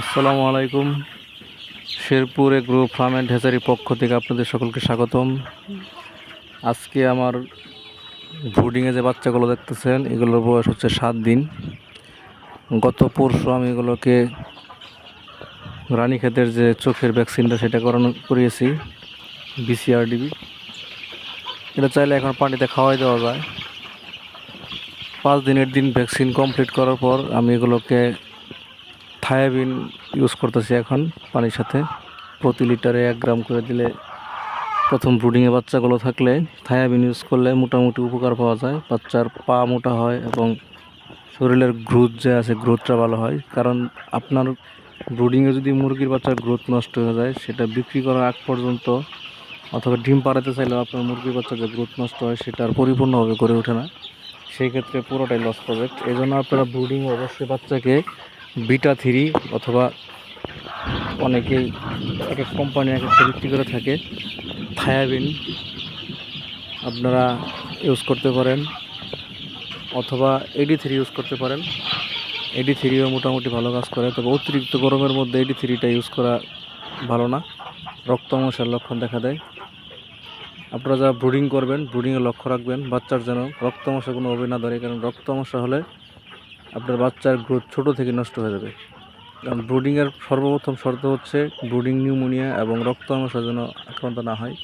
আসসালামু আলাইকুম। Sherpur agro farm and হ্যাচারির পক্ষ থেকে আপনাদের সকলকে স্বাগতম। আজকে আমার ব্রুডিংয়ে যে বাচ্চাগুলো দেখতেছেন, এগুলোর বয়স হচ্ছে সাত দিন। গত পরশু আমি এগুলোকে রানীক্ষেতের যে চোখের ভ্যাকসিনটা সেটা করানো করিয়েছি বিসিআরডিবি এটা চাইলে এখন পানিতে খাওয়াই দেওয়া যায়। পাঁচ দিনের দিন ভ্যাকসিন কমপ্লিট করার পর আমি এগুলোকে থায়াবিন ইউজ করতেছি এখন পানির সাথে। প্রতি লিটারে এক গ্রাম করে দিলে প্রথম ব্রুডিংয়ে বাচ্চাগুলো থাকলে থায়াবিন ইউজ করলে মোটামুটি উপকার পাওয়া যায়। বাচ্চার পা মোটা হয় এবং শরীরের গ্রোথ যে আছে গ্রোথটা ভালো হয়। কারণ আপনার ব্রুডিংয়ে যদি মুরগির বাচ্চার গ্রোথ নষ্ট হয়ে যায়, সেটা বিক্রি করার আগ পর্যন্ত অথবা ডিম পাড়াতে চাইলেও আপনার মুরগির বাচ্চার যে গ্রোথ নষ্ট হয়, সেটা আর পরিপূর্ণভাবে গড়ে ওঠে না। সেই ক্ষেত্রে পুরোটাই লস প্রজেক্ট এই জন্য আপনারা ব্রুডিং অবশ্যই বাচ্চাকে বিটা থ্রি অথবা অনেকেই এক এক কোম্পানি এক একটা বিক্রি করে থাকে। থায়াবিন আপনারা ইউজ করতে পারেন অথবা এডি থ্রি ইউজ করতে পারেন। এডি থ্রিও মোটামুটি ভালো কাজ করে, তবে অতিরিক্ত গরমের মধ্যে এডি থ্রিটা ইউজ করা ভালো না। রক্ত মশার লক্ষণ দেখা দেয়। আপনারা যারা ব্রুডিং করবেন ব্রুডিংয়ে লক্ষ্য রাখবেন, বাচ্চার যেন রক্ত মশা কোনো হবে না ধরে, কারণ রক্ত মশা হলে আপনার বাচ্চার গ্রোথ ছোট থেকে নষ্ট হয়ে যাবে। কারণ ব্রুডিংয়ের সর্বপ্রথম শর্ত হচ্ছে ব্রুডিং নিউমোনিয়া এবং রক্ত মশা যেন আক্রান্ত না হয়।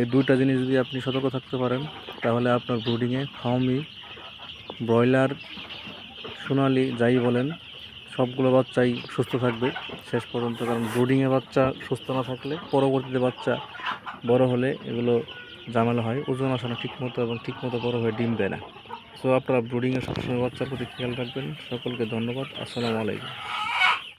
এই দুইটা জিনিস যদি আপনি সতর্ক থাকতে পারেন, তাহলে আপনার ব্রুডিংয়ে ফার্মি ব্রয়লার, সোনালি, যাই বলেন, সবগুলো বাচ্চাই সুস্থ থাকবে শেষ পর্যন্ত। কারণ ব্রুডিংয়ে বাচ্চা সুস্থ না থাকলে পরবর্তীতে বাচ্চা বড় হলে এগুলো ঝামেলা হয়, ওজন আসে না ঠিকমতো এবং ঠিকমতো বড় হয়ে ডিম দেয় না। সো আপনারা ব্রুডিংয়ে সবসময় বাচ্চার প্রতি খেয়াল রাখবেন। সকলকে ধন্যবাদ। আসসালামু আলাইকুম।